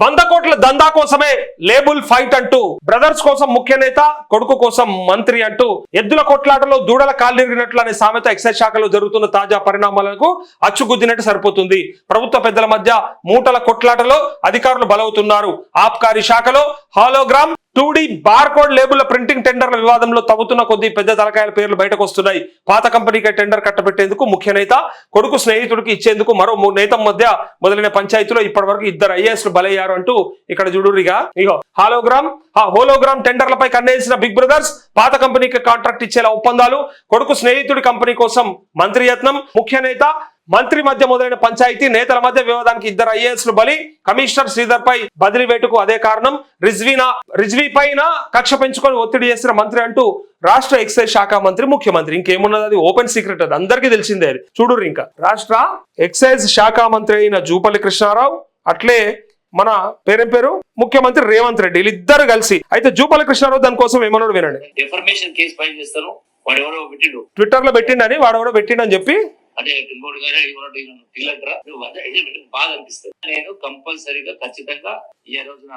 వంద కోట్ల దందా కోసమే లేబుల్ ఫైట్ అంటూ బ్రదర్స్ కోసం ముఖ్య నేత కొడుకు కోసం మంత్రి అంటూ ఎద్దుల కొట్లాటలో దూడల కాలిరిగినట్లు అనే సామెత ఎక్సైజ్ శాఖలో జరుగుతున్న తాజా పరిణామాలకు అచ్చుగుద్దినట్టు సరిపోతుంది. ప్రభుత్వ పెద్దల మధ్య మూటల కొట్లాటలో అధికారులు బలవుతున్నారు. ఆబ్కారీ శాఖలో hologram two barcode label printing టెండర్ల వివాదంలో తవ్వుతున్న కొద్ది పెద్ద తలకాయల పేర్లు బయటకు వస్తున్నాయి పాత కంపెనీకి టెండర్ కట్టబెట్టేందుకు ముఖ్య నేత కొడుకు స్నేహితుడికి ఇచ్చేందుకు మరో నేత మధ్య మొదలైన పంచాయతీలో ఇప్పటివరకు ఇద్దరు ఐఏఎస్లు బలయ్యారు అంటూ ఇక్కడ చూడురిగా ఇగో హాలోగ్రామ్ ఆ హోలోగ్రామ్ టెండర్లపై కన్నేసిన బిగ్ బ్రదర్స్ పాత కంపెనీకి కాంట్రాక్ట్ ఇచ్చేలా ఒప్పందాలు కొడుకు స్నేహితుడి కంపెనీ కోసం మంత్రి యత్నం ముఖ్య నేత మంత్రి మధ్య మొదలైన పంచాయతీ నేతల మధ్య వివాదానికి ఇద్దరు ఐఏఎస్లు బలి కమిషనర్ శ్రీధర్ పై బదిలీ వేటుకు అదే కారణం. రిజ్వీనా రిజ్వీ పైన కక్ష పెంచుకొని ఒత్తిడి చేసిన మంత్రి అంటూ రాష్ట్ర ఎక్సైజ్ శాఖ మంత్రి ముఖ్యమంత్రి. ఇంకేమున్నది అది? ఓపెన్ సీక్రెట్ అది. అందరికీ తెలిసిందే అది. చూడుర్రి ఇంకా రాష్ట్ర ఎక్సైజ్ శాఖ మంత్రి అయిన జూపల్లి కృష్ణారావు అట్లే మన పేరేం పేరు? ముఖ్యమంత్రి రేవంత్ రెడ్డి. వీళ్ళిద్దరు కలిసి. అయితే జూపల్లి కృష్ణారావు దానికోసం ఏమన్నాడు వినండి. ట్విట్టర్లో పెట్టిండని వాడెవడో పెట్టిండని చెప్పి అదే ఇంకోటి గానే ఇంకోటి పిల్లరా బాధ బాగా అనిపిస్తుంది. నేను కంపల్సరీగా ఖచ్చితంగా ఈ రోజున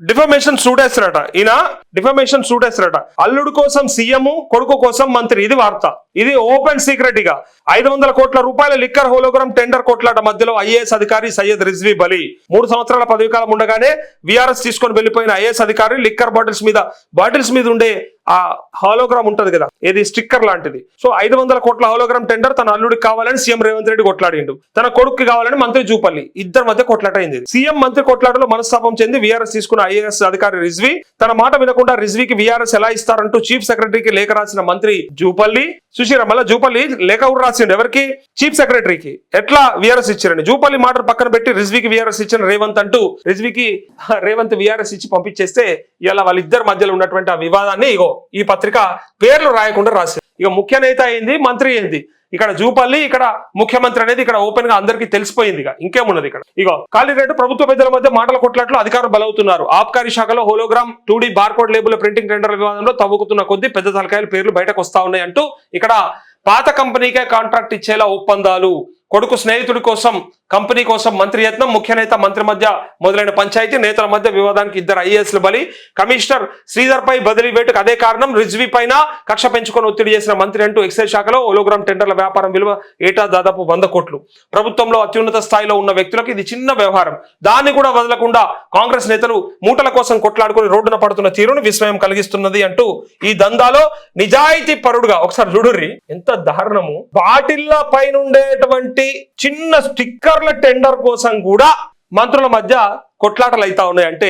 డిఫర్మేషన్ సూట్ వేస్తారట. ఈయన డిఫర్మేషన్ సూట్ వేస్తారట. అల్లుడు కోసం సీఎం కొడుకు కోసం మంత్రి ఇది వార్త. ఇది ఓపెన్ సీక్రెట్ ఇక. ఐదు వందల కోట్ల రూపాయల లిక్కర్ హోలోగ్రామ్ టెండర్ కోట్లాట మధ్యలో ఐఏఎస్ అధికారి సయ్యద్ రిజ్వీ బలి. మూడు సంవత్సరాల పదవి కాలం ఉండగానే విఆర్ఎస్ తీసుకొని వెళ్ళిపోయిన ఐఏఎస్ అధికారి లిక్కర్ బాటిల్స్ మీద బాటిల్స్ మీద ఉండే ఆ హాలోగ్రామ్ ఉంటది కదా ఇది స్టిక్కర్ లాంటిది. సో ఐదు వందల కోట్ల హాలోగ్రామ్ టెండర్ తన అల్లుడికి కావాలని సీఎం రేవంత్ రెడ్డి కొట్లాడిండు. తన కొడుకు కావాలని మంత్రి జూపల్లి. ఇద్దరి మధ్య కొట్లాట అయింది సీఎం మంత్రి కొట్లాటలో మనస్తాపం చెంది విఆర్ఎస్ తీసుకున్న ఐఏఎస్ అధికారి రిజ్వీ తన మాట వినకుండా రిజ్వీకి విఆర్ఎస్ ఎలా ఇస్తారంటూ చీఫ్ సెక్రటరీకి లేఖ రాసిన మంత్రి జూపల్లి చూసిరా మళ్ళీ జూపల్లి లేఖ కూడా రాసిండు ఎవరికి? చీఫ్ సెక్రటరీకి. ఎట్లా విఆర్ఎస్ ఇచ్చారని జూపల్లి మాట పక్కన పెట్టి రిజ్వీకి విఆర్ఎస్ ఇచ్చిన రేవంత్ అంటూ రిజ్వీకి రేవంత్ విఆర్ఎస్ ఇచ్చి పంపించేస్తే ఇలా వాళ్ళిద్దరి మధ్యలో ఉన్నటువంటి ఆ వివాదాన్ని ఇగో ఈ పత్రిక పేర్లు రాయకుండా రాసింది. ఇక ముఖ్య నేత అయింది మంత్రి అయింది ఇక్కడ జూపల్లి ఇక్కడ ముఖ్యమంత్రి అనేది ఇక్కడ ఓపెన్గా అందరికీ తెలిసిపోయింది ఇక. ఇంకేమున్నది ఇక్కడ? ఇగో కాళీరెడ్డి ప్రభుత్వ పెద్దల మధ్య మాటల కొట్లాట్లు అధికారులు బలవుతున్నారు. ఆబ్కారీ శాఖలో hologram to barcode label printing tender వివాదంలో తవ్వుకుతున్న కొద్ది పెద్ద తలకాయల పేర్లు బయటకు వస్తా ఉన్నాయి అంటూ ఇక్కడ పాత కంపెనీకే కాంట్రాక్ట్ ఇచ్చేలా ఒప్పందాలు. కొడుకు స్నేహితుడి కోసం కంపెనీ కోసం మంత్రి యత్నం ముఖ్య నేత మంత్రి మధ్య మొదలైన పంచాయతీ నేతల మధ్య వివాదానికి ఇద్దరు ఐఏఎస్ల బలి. కమిషనర్ శ్రీధర్ పై బదిలీ వేటుకు అదే కారణం రిజ్వీ పైన కక్ష పెంచుకొని ఒత్తిడి చేసిన మంత్రి అంటూ ఎక్సైజ్ శాఖలో ఓలోగ్రామ్ టెండర్ల వ్యాపారం విలువ ఏటా దాదాపు వంద కోట్లు. ప్రభుత్వంలో అత్యున్నత స్థాయిలో ఉన్న వ్యక్తులకు ఇది చిన్న వ్యవహారం. దాన్ని కూడా వదలకుండా కాంగ్రెస్ నేతలు మూటల కోసం కొట్లాడుకుని రోడ్డున పడుతున్న తీరును విస్మయం కలిగిస్తున్నది అంటూ ఈ దందాలో నిజాయితీ పరుడుగా ఒకసారి చూడుర్రి. ఎంత దారుణము. బాటిల్ల పైన ఉండేటువంటి చిన్న స్టిక్కర్ల టెండర్ కోసం కూడా మంత్రుల మధ్య కొట్లాటలు అవుతా ఉన్నాయి. అంటే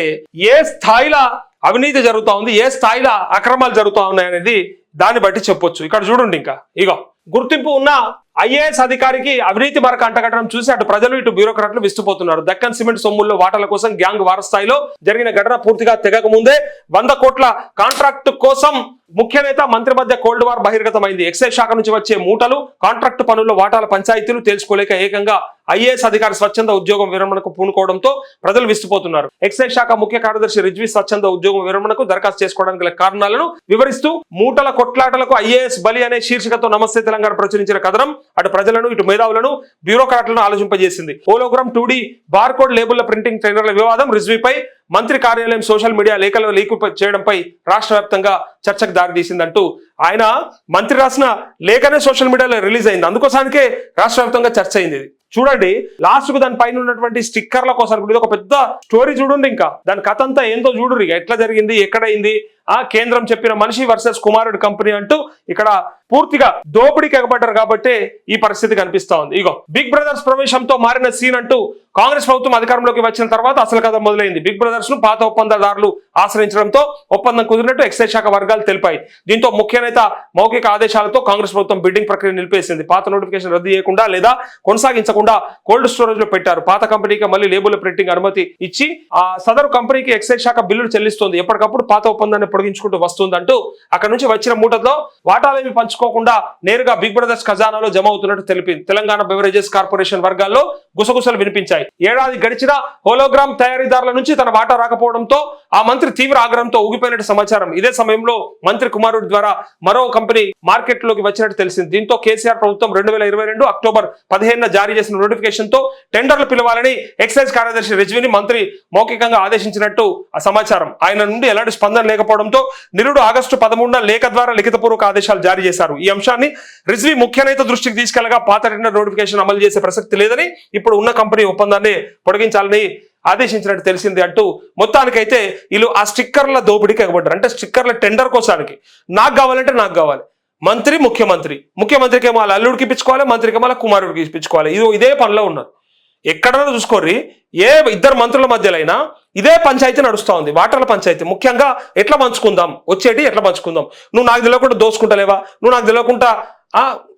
ఏ స్థాయిలో అవినీతి జరుగుతూ ఉంది ఏ స్థాయిలో అక్రమాలు జరుగుతా ఉన్నాయి అనేది దాన్ని బట్టి చెప్పొచ్చు. ఇక్కడ చూడండి ఇంకా. ఇగో గుర్తింపు ఉన్న ఐఏఎస్ అధికారికి అవినీతి మరక అంటగట్టడం చూసి అటు ప్రజలు ఇటు బ్యూరోక్రాట్లు విస్తుపోతున్నారు. దక్కన్ సిమెంట్ సొమ్ముల్లో వాటాల కోసం గ్యాంగ్ వారస్థాయిలో జరిగిన ఘటన పూర్తిగా తెగక ముందే వంద కోట్ల కాంట్రాక్ట్ కోసం ముఖ్య నేత మంత్రి మధ్య కోల్డ్ వార్ బహిర్గతమైంది. ఎక్సైజ్ శాఖ నుంచి వచ్చే మూటలు కాంట్రాక్ట్ పనుల్లో వాటాల పంచాయతీలు తేల్చుకోలేక ఏకంగా ఐఏఎస్ అధికారి స్వచ్ఛంద ఉద్యోగం విరమణకు పూనుకోవడంతో ప్రజలు విస్తుపోతున్నారు. ఎక్సైజ్ శాఖ ముఖ్య కార్యదర్శి రిజ్వి స్వచ్ఛంద ఉద్యోగం విరమణకు దరఖాస్తు చేసుకోవడానికి గల కారణాలను వివరిస్తూ మూటల కొట్లాటలకు ఐఏఎస్ బలి అనే శీర్షికతో నమస్తే తెలంగాణ ప్రచురించిన కథనం అటు ప్రజలను ఇటు మేధావులను బ్యూరోక్రాట్లను ఆలోచింపజేసింది. హోలోగ్రామ్ టూ బార్కోడ్ లేబుల్ల ప్రింటింగ్ ట్రైనర్ల వివాదం రిజ్వీపై మంత్రి కార్యాలయం సోషల్ మీడియా లేఖలు లీకు చేయడంపై రాష్ట్ర వ్యాప్తంగా చర్చకు దారితీసిందంటూ ఆయన మంత్రి రాసిన లేఖనే సోషల్ మీడియాలో రిలీజ్ అయింది. అందుకోసానికే రాష్ట్ర వ్యాప్తంగా చర్చ అయింది. చూడండి లాస్ట్కు దానిపైన ఉన్నటువంటి స్టిక్కర్ల కోసం ఇది ఒక పెద్ద స్టోరీ చూడండి ఇంకా. దాని కథ అంతా ఏందో చూడరు ఎట్లా జరిగింది ఎక్కడైంది ఆ కేంద్రం చెప్పిన మనిషి వర్సెస్ కుమారుడు కంపెనీ అంటూ ఇక్కడ పూర్తిగా దోపిడీకి ఎగబడ్డారు కాబట్టి ఈ పరిస్థితి కనిపిస్తా ఉంది. ఇగో బిగ్ బ్రదర్స్ ప్రవేశంతో మారిన సీన్ అంటూ కాంగ్రెస్ ప్రభుత్వం అధికారంలోకి వచ్చిన తర్వాత అసలు కథ మొదలైంది. బిగ్ బ్రదర్స్ను పాత ఒప్పందదారులు ఆశ్రయించడంతో ఒప్పందం కుదిరినట్టు ఎక్సైజ్ శాఖ వర్గాలు తెలిపాయి. దీంతో ముఖ్య నేత మౌఖిక ఆదేశాలతో కాంగ్రెస్ ప్రభుత్వం బిడ్డింగ్ ప్రక్రియ నిలిపేసింది. పాత నోటిఫికేషన్ రద్దు చేయకుండా లేదా కొనసాగించకుండా కోల్డ్ స్టోరేజ్లో పెట్టారు. పాత కంపెనీకి మళ్ళీ లేబుల్ ప్రింటింగ్ అనుమతి ఇచ్చి ఆ సదరు కంపెనీకి ఎక్సైజ్ శాఖ బిల్లులు చెల్లిస్తోంది. ఎప్పటికప్పుడు పాత ఒప్పందాన్ని పొడిగించుకుంటూ వస్తుందంటూ అక్కడ నుంచి వచ్చిన మూటతో వాటాలేమి పంచుకోకుండా నేరుగా బిగ్ బ్రదర్స్ ఖజానాలో జమ అవుతున్నట్టు తెలిపింది తెలంగాణ బెవరేజెస్ కార్పొరేషన్ వర్గాల్లో గుసగుసలు వినిపించాయి. ఏడాది గడిచిన హోలోగ్రామ్ తయారీదారుల నుంచి తన వాటా రాకపోవడంతో ఆ మంత్రి తీవ్ర ఆగ్రహంతో ఊగిపోయినట్టు సమాచారం. ఇదే సమయంలో మంత్రి కుమారుడి ద్వారా మరో కంపెనీ మార్కెట్లోకి వచ్చినట్టు తెలిసింది. దీంతో కేసీఆర్ ప్రభుత్వం రెండు వేల ఇరవై రెండు అక్టోబర్ పదిహేనున జారీ చేసిన నోటిఫికేషన్తో టెండర్లు పిలవాలని ఎక్సైజ్ కార్యదర్శి రిజ్విని మంత్రి మౌఖికంగా ఆదేశించినట్టు ఆ సమాచారం. ఆయన నుండి ఎలాంటి స్పందన లేకపోవడంతో నిరుడు ఆగస్టు పదమూడున లేఖ ద్వారా లిఖితపూర్వక ఆదేశాలు జారీ చేశారు. ఈ అంశాన్ని రిజ్వీ ముఖ్య నేత దృష్టికి తీసుకెళ్ళగా పాత టెండర్ నోటిఫికేషన్ అమలు చేసే ప్రసక్తి లేదని ఇప్పుడు ఉన్న కంపెనీ ఒప్పందాన్ని పొడిగించాలని ఆదేశించినట్టు తెలిసింది అంటూ మొత్తానికైతే వీళ్ళు ఆ స్టిక్కర్ల దోపిడీకి ఎగబడ్డారు. అంటే స్టిక్కర్ల టెండర్ కోసానికి. నాకు కావాలంటే నాకు కావాలి. మంత్రి ముఖ్యమంత్రి. ముఖ్యమంత్రికి ఏమో వాళ్ళ అల్లుడికి ఇప్పించుకోవాలి మంత్రికి ఏమో కుమారుడికి ఇప్పించుకోవాలి. ఇది ఇదే పనిలో ఉన్నారు. ఎక్కడైనా చూసుకోర్రి ఏ ఇద్దరు మంత్రుల మధ్యలో అయినా ఇదే పంచాయతీ నడుస్తూ ఉంది. వాటర్ల పంచాయతీ. ముఖ్యంగా ఎట్లా పంచుకుందాం? వచ్చేటి ఎట్లా పంచుకుందాం? నువ్వు నాకు తెలియకుండా దోసుకుంటలేవా? నువ్వు నాకు తెలియకుండా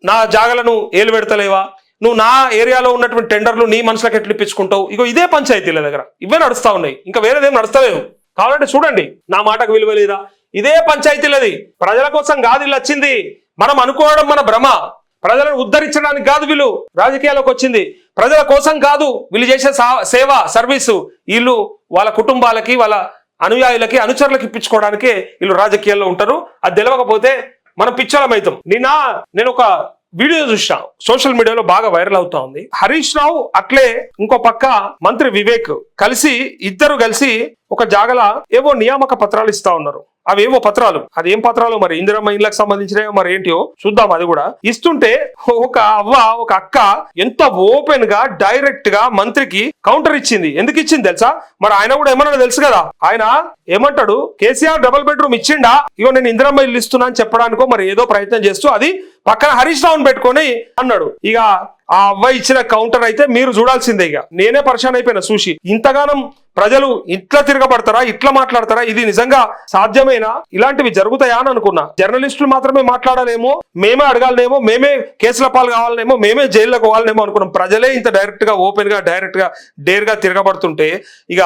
నా జాగలను ఏలు పెడతలేవా? నువ్వు నా ఏరియాలో ఉన్నటువంటి టెండర్లు నీ మనుషులకు ఎట్లా ఇప్పించుకుంటావు? ఇగో ఇదే పంచాయతీల దగ్గర. ఇవే నడుస్తా ఉన్నాయి. ఇంకా వేరేదేం నడుస్తలేవు. కావాలంటే చూడండి. నా మాటకు విలువ లేదా? ఇదే పంచాయతీలది. ప్రజల కోసం కాదు వీళ్ళు వచ్చింది. మనం అనుకోవడం మన భ్రమ. ప్రజలను ఉద్ధరించడానికి కాదు వీళ్ళు రాజకీయాలకు వచ్చింది. ప్రజల కోసం కాదు వీళ్ళు చేసే సా- సేవ సర్వీసు వీళ్ళు వాళ్ళ కుటుంబాలకి వాళ్ళ అనుయాయులకి అనుచరులకు ఇప్పించుకోవడానికే వీళ్ళు రాజకీయాల్లో ఉంటారు. అది తెలియకపోతే మనం పిచ్చలం అవుతాం నిన్న నేను ఒక వీడియో చూసా సోషల్ మీడియాలో బాగా వైరల్ అవుతా ఉంది. హరీష్ రావు అట్లే ఇంకో పక్క మంత్రి వివేక్ కలిసి ఇద్దరు కలిసి ఒక జాగల ఏవో నియామక పత్రాలు ఇస్తా ఉన్నారు. అవేవో పత్రాలు? అది ఏం పత్రాలు మరి? ఇందిరమ్మ ఇళ్ళకి సంబంధించినవి మరి ఏంటియో? చూద్దాం అది కూడా. ఇస్తుంటే ఒక అవ్వ ఒక అక్క ఎంత ఓపెన్గా డైరెక్ట్గా మంత్రికి కౌంటర్ ఇచ్చింది. ఎందుకు ఇచ్చింది తెలుసా? మరి ఆయన కూడా ఏమన్నా తెలుసు కదా? ఆయన ఏమంటాడు? కేసీఆర్ డబుల్ బెడ్రూమ్ ఇచ్చిండా? ఇగో నేను ఇందిరమ్మ ఇల్లు ఇస్తున్నా అని చెప్పడానికో మరి ఏదో ప్రయత్నం చేస్తూ అది పక్కన హరీష్ రావుని పెట్టుకొని అన్నాడు. ఇక ఆ అవ్వ ఇచ్చిన కౌంటర్ అయితే మీరు చూడాల్సిందే ఇక. నేనే పరిశాన్ అయిపోయినా చూసి ఇంతగానం ప్రజలు ఇట్లా తిరగబడతారా ఇట్లా మాట్లాడతారా ఇది నిజంగా సాధ్యమేనా? ఇలాంటివి జరుగుతాయా అని అనుకున్నా. జర్నలిస్టులు మాత్రమే మాట్లాడాలేమో మేమే అడగాలనేమో మేమే కేసుల పాలు కావాలనేమో మేమే జైల్లోకి పోవాలనేమో అనుకున్నాం. ప్రజలే ఇంత డైరెక్ట్గా ఓపెన్గా డైరెక్ట్గా డేర్గా తిరగబడుతుంటే ఇక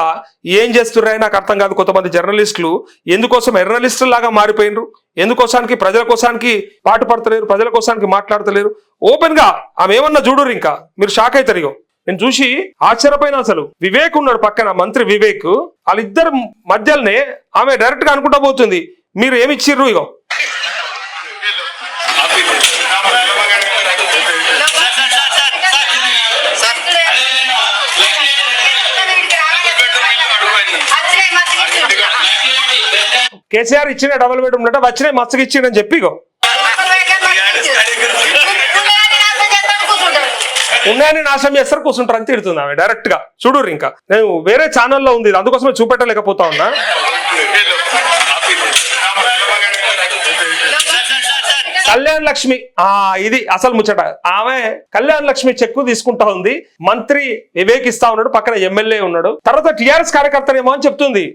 ఏం చేస్తున్నారో నాకు అర్థం కాదు కొంతమంది జర్నలిస్టులు. ఎందుకోసం ఎర్నలిస్టులు లాగా మారిపోయినరు ఎందుకోసానికి ప్రజల కోసానికి పాటు పడతలేరు ప్రజల కోసానికి మాట్లాడతలేరు? ఓపెన్గా ఆమె ఏమన్నా చూడరు ఇంకా? మీరు షాక్ అవుతారు ఇగో. నేను చూసి ఆశ్చర్యపోయినా అసలు. వివేక్ ఉన్నాడు పక్కన మంత్రి వివేక్. వాళ్ళిద్దరు మధ్యలోనే ఆమె డైరెక్ట్గా అనుకుంటా పోతుంది. మీరు ఏమి ఇచ్చిర్రు ఇగో? కేసీఆర్ ఇచ్చిన డబుల్ బెడ్రూమ్ ఉన్నట్టు వచ్చినాయి మస్తుగా ఇచ్చిండని చెప్పి ఇగో. ఉన్నాయని నాశనం చేస్తారు కూర్చుంటారు అని తిడుతుంది ఆమె డైరెక్ట్గా. చూడుర్రి ఇంకా నేను వేరే ఛానల్లో ఉంది అందుకోసమే చూపెట్టలేకపోతా ఉన్నా. కళ్యాణ్ లక్ష్మి ఆ ఇది అసలు ముచ్చట. ఆమె కళ్యాణ్ లక్ష్మి చెక్కు తీసుకుంటా ఉంది మంత్రి వివేక్ ఇస్తా ఉన్నాడు పక్కన ఎమ్మెల్యే ఉన్నాడు. తర్వాత టిఆర్ఎస్ కార్యకర్తనేమో అని చెప్తుంది.